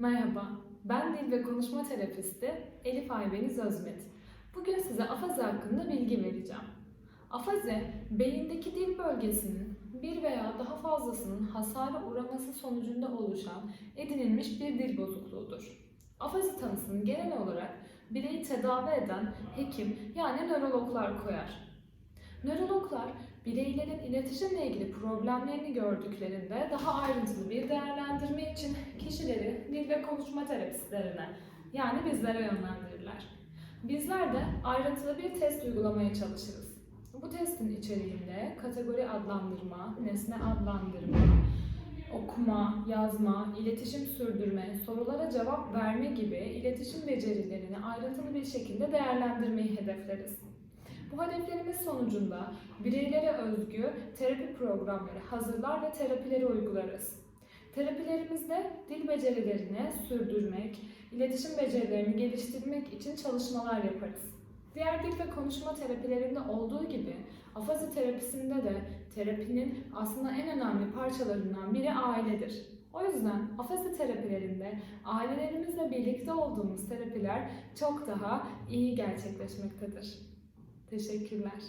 Merhaba, ben dil ve konuşma terapisti Elif Aybeniz Özmet. Bugün size afazi hakkında bilgi vereceğim. Afazi, beyindeki dil bölgesinin bir veya daha fazlasının hasara uğraması sonucunda oluşan edinilmiş bir dil bozukluğudur. Afazi tanısını genel olarak bireyi tedavi eden hekim yani nörologlar koyar. Nörologlar bireylerin iletişimle ilgili problemlerini gördüklerinde daha ayrıntılı bir değerlendirme için kişileri dil ve konuşma terapistlerine yani bizlere yönlendirirler. Bizler de ayrıntılı bir test uygulamaya çalışırız. Bu testin içeriğinde kategori adlandırma, nesne adlandırma, okuma, yazma, iletişim sürdürme, sorulara cevap verme gibi iletişim becerilerini ayrıntılı bir şekilde değerlendirmeyi hedefleriz. Bu hedeflerimiz sonucunda bireylere özgü terapi programları hazırlar ve terapileri uygularız. Terapilerimizde dil becerilerini sürdürmek, iletişim becerilerini geliştirmek için çalışmalar yaparız. Diğer dil ve konuşma terapilerinde olduğu gibi afazi terapisinde de terapinin aslında en önemli parçalarından biri ailedir. O yüzden afazi terapilerinde ailelerimizle birlikte olduğumuz terapiler çok daha iyi gerçekleşmektedir. Teşekkürler.